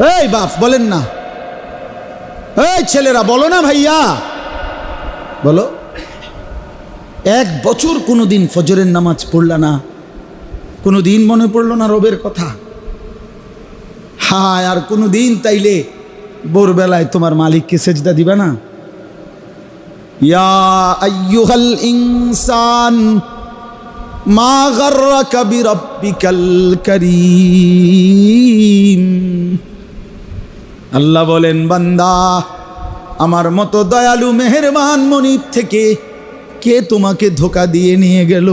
এই বাপ, বলেন না। এই ছেলেরা, বলো না ভাইয়া। বলো। এক বছর কোনো দিন ফজরের নামাজ পড়লা না। কোনো দিন মনে পড়ল না রবের কথা। হায়, আর কোনো দিন তাইলে ভোরবেলায় তোমার মালিককে সেজদা দিবে না? ইনসান, মা গাররাকা বিরাব্বিকাল কারীম। আল্লাহ বলেন, বান্দা, আমার মতো দয়ালু মেহেরবান মনিব থেকে কে তোমাকে ধোকা দিয়ে নিয়ে গেল?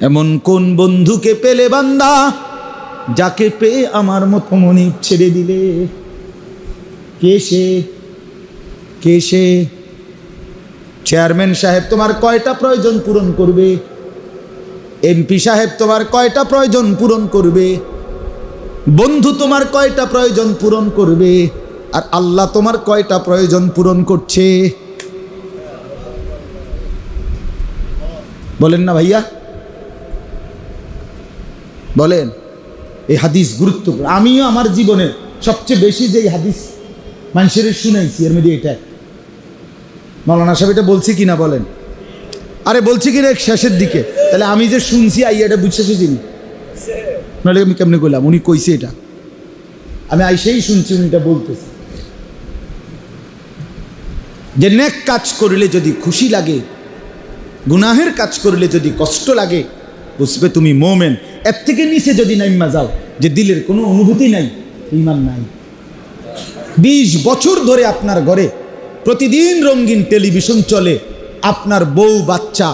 এমন কোন বন্ধুকে পেলে বান্দা, যাকে পেয়ে আমার মতো মনিব ছেড়ে দিলে? কে সে? কে সে? চেয়ারম্যান সাহেব, তোমার কয়টা প্রয়োজন পূরণ করবে? এমপি সাহেব, তোমার কয়টা প্রয়োজন পূরণ করবে? বন্ধু, তোমার কয়টা প্রয়োজন পূরণ করবে? আর আল্লাহ তোমার কয়টা প্রয়োজন পূরণ করছে? বলেন না ভাইয়া। বলেন, এই হাদিস গুরুত্বপূর্ণ। আমিও আমার জীবনে সবচেয়ে বেশি যে হাদিস মানুষের শুনাইছি, এর মধ্যে এটা মৌলানা সাহেব এটা বলছি কিনা বলেন? আরে বলছি কিনা শেষের দিকে। তাহলে আমি যে শুনছি আই এটা বুঝতে চিনি নাহলে আমি কেমনি করলাম উনি কইছে এটা। আমি আইসেই শুনছি উনি এটা বলতেছে। যে নেক কাজ করলে যদি খুশি লাগে, গুনাহের কাজ করলে যদি কষ্ট লাগে, বুঝবে তুমি মোমেন। এর থেকে নিচে যদি নাইমা যাও, যে দিলের কোনো অনুভূতি নাই, ইমান নাই। বিশ বছর ধরে আপনার ঘরে প্রতিদিন রঙিন টেলিভিশন চলে, আপনার বউ বাচ্চা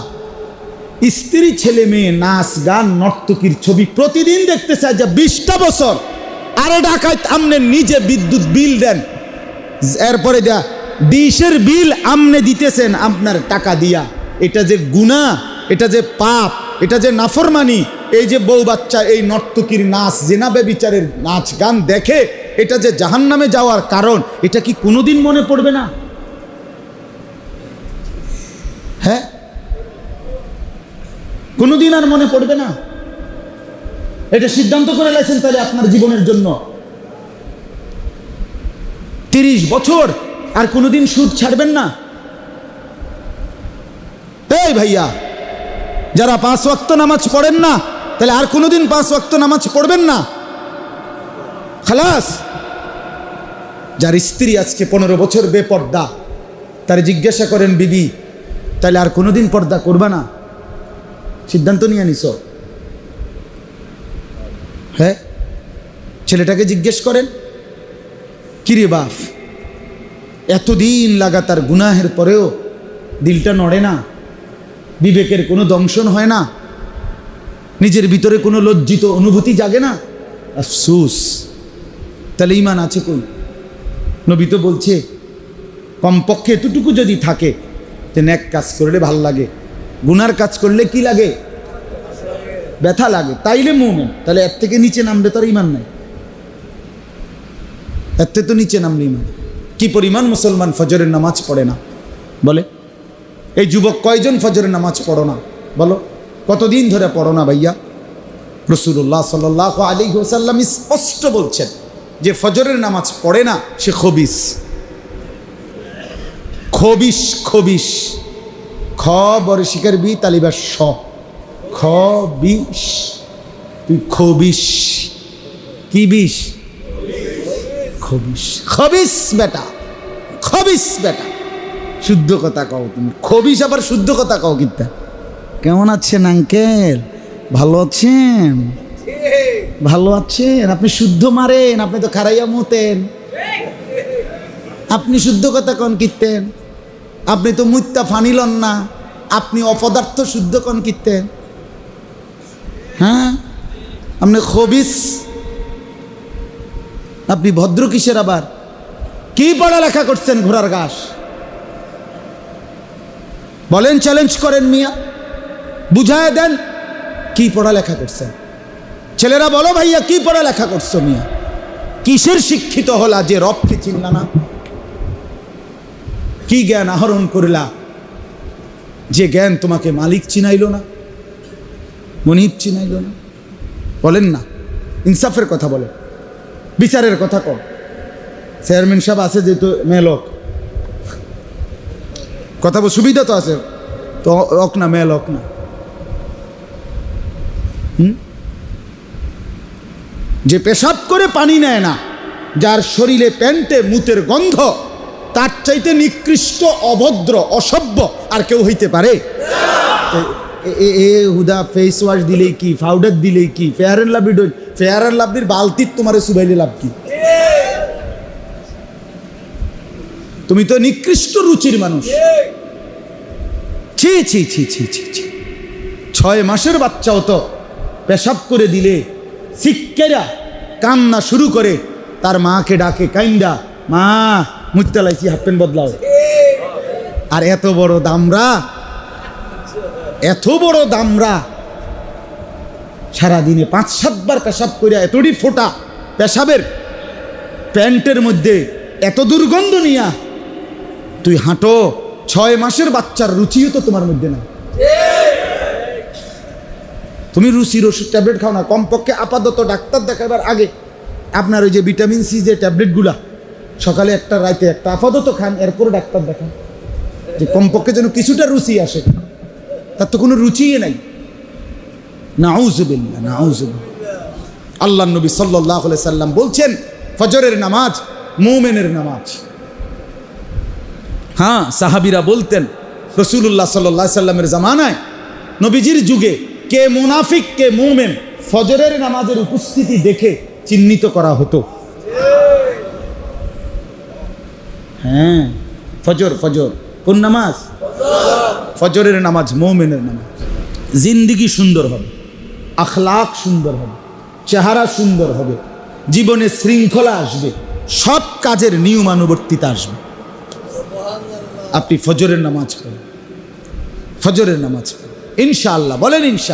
স্ত্রী ছেলে মেয়ে, নাচ, গান, নর্তকীর ছবি প্রতিদিন দেখতে চায় যে বিশটা বছর। আরে ঢাকায় আমনে নিজে বিদ্যুৎ বিল দেন। এরপরে দেয়া, ডিশের বিল আমনে দিতেছেন আপনার টাকা দিয়া। এটা যে গুণা এটা যে পাপ, এটা যে নাফরমানি, এই যে বউ বাচ্চা, এই নর্তকীর নাচ জেনাবে বিচারের নাচ, গান দেখে, এটা যে জাহান্নামে যাওয়ার কারণ, এটা কি কোনোদিন মনে পড়বে না? হ্যাঁ? কোনোদিন আর মনে পড়বে না। এটা সিদ্ধান্ত করে লাইছেন তাহলে আপনার জীবনের জন্য। তিরিশ বছর আর কোনোদিন সুদ ছাড়বেন না। এই ভাইয়া, যারা পাঁচ ওয়াক্ত নামাজ পড়েন না, তাহলে আর কোনোদিন পাঁচ ওয়াক্ত নামাজ পড়বেন না। খালাস, যার স্ত্রী আজকে পনেরো বছর বেপর্দা, তার জিজ্ঞাসা করেন, বিবি, তাহলে আর কোনোদিন পর্দা করবে না? সিদ্ধান্ত নিয়ে নিস হ্যাঁ? ছেলেটাকে জিজ্ঞেস করেন কিরে বাপ, এতদিন লাগাতার গুনাহের পরেও দিলটা নড়ে না? বিবেকের কোনো দংশন হয় না? নিজের ভিতরে কোনো লজ্জিত অনুভূতি জাগে না? আফসুস, তাহলে ইমান আছে কই? নবী তো বলছে, কমপক্ষে এতটুকু যদি থাকে যে ন্যাক কাজ করলে ভালো লাগে। গুনার কাজ করলে কি লাগে? ব্যথা লাগে। তাইলে মুমেন। তাহলে এর থেকে নিচে নামবে তার ইমান নাই। এর থেকে তো নিচে নামলে ইমান কি পরিমাণ মুসলমান ফজরের নামাজ পড়ে না? বলে? এই যুবক কয়জন ফজরের নামাজ পড়ো না? বলো? কতদিন ধরে পড়ো না ভাইয়া? রসুল্লাহ সাল আলী হোসাল্লাম স্পষ্ট বলছেন যে ফজরের নামাজ পড়ে না, সে খবিস। খবিস খবিস। খ বরে শিকার বি তালিবার স খ বিষ। তুই খবিস কি বিষ? খবিস খবিস বেটা। খবিস বেটা। শুদ্ধ কথা কও তুমি। খবিস আবার শুদ্ধ কথা কও কিতা? কেমন আছেন, আঙ্কেল? ভালো আছেন? ভালো আছেন? আপনি শুদ্ধ মারেন, আপনি তো খারাইয়া মতেন। আপনি শুদ্ধ কথা কন কীর্তেন আপনি তো মুত্যা ফানিলন না। আপনি অপদার্থ শুদ্ধ কন কীর্তেন হ্যাঁ? আপনি খবিস? আপনি ভদ্র কিসের আবার? কি পড়ালেখা করছেন ঘোড়ার ঘাস? বলেন চ্যালেঞ্জ করেন মিয়া। বুঝায় দেন, কি পড়ালেখা করছেন? ছেলেরা বলো ভাইয়া, কি পড়ালেখা করছ মিয়া? কিসের শিক্ষিত হলা যে রবকে চিনলা না? কি জ্ঞান আহরণ করলা? যে জ্ঞান তোমাকে মালিক চিনাইল না, মনিব চিনাইল না। বলেন না, ইনসাফের কথা বলে বিচারের কথা কর চেয়ারম্যান সাহেব আছে যেহেতু মেলক কথা বল, সুবিধা তো আছে। তো অক না মেল অক না? যে পেশাব করে পানি নেয় না, যার শরীরে প্যান্টে মুতের গন্ধ তার চাইতে নিকৃষ্ট, অভদ্র, অসভ্য আর কেউ হইতে পারে? এ- হুদা ফেস ওয়াশ দিলেই কি? পাউডার দিলেই কি? Fair and Lovely Fair and লাভলির বালতির তোমার সুবাইলে লাভ কি? তুমি তো নিকৃষ্ট রুচির মানুষ। ছি ছি ছি ছি ছি ছি। ছয় মাসের বাচ্চাও তো পেশাব করে দিলে, শিক্ষেরা কান্না শুরু করে, তার মাকে ডাকে, কাইন্দা, মা মুত্তা লাইছি হাফ প্যান্ট বদলাও। আর এত বড় দামরা, এত বড় দামরা, সারাদিনে পাঁচ, সাতবার পেশাব করিয়া এতটি ফোটা পেশাবের প্যান্টের মধ্যে এত দুর্গন্ধ নিয়া, তুই হাঁটো, ছয় মাসের বাচ্চার রুচিও তো তোমার মধ্যে না তুমি রুচির ওষুধ ট্যাবলেট খাও না, কমপক্ষে আপাতত ডাক্তার দেখাবার আগে আপনার ওই যে ভিটামিন সি যে ট্যাবলেটগুলা সকালে একটা রাতে একটা। আপাতত খান, এরপরে ডাক্তার দেখান। যে কমপক্ষে যেন কিছুটা রুচি আসে। তার তো কোনো রুচিই নাই। নাউজুবিল্লা নাউজুবিল্লা আল্লাহ নবী সাল্লাহ সাল্লাম বলছেন, ফজরের নামাজ মৌমেনের নামাজ। হ্যাঁ সাহাবিরা বলতেন রসুল্লাহ সাল্লাহ সাল্লামের জামানায়, নবীজির যুগে কে মুনাফিক, কে মোমেন, ফজরের নামাজের উপস্থিতি দেখে চিহ্নিত করা হতো। হ্যাঁ। ফজর ফজর। কোন নামাজ? ফজরের নামাজ, মোমেনের নামাজ। জিন্দিগি সুন্দর হবে। আখলাক সুন্দর হবে। চেহারা সুন্দর হবে। জীবনে শৃঙ্খলা আসবে। সব কাজের নিয়মানুবর্তিতা আসবে। আপনি ফজরের নামাজ পড়েন। ফজরের নামাজ পড়েন। ইনশাআল্লাহ, বলেন ইনশা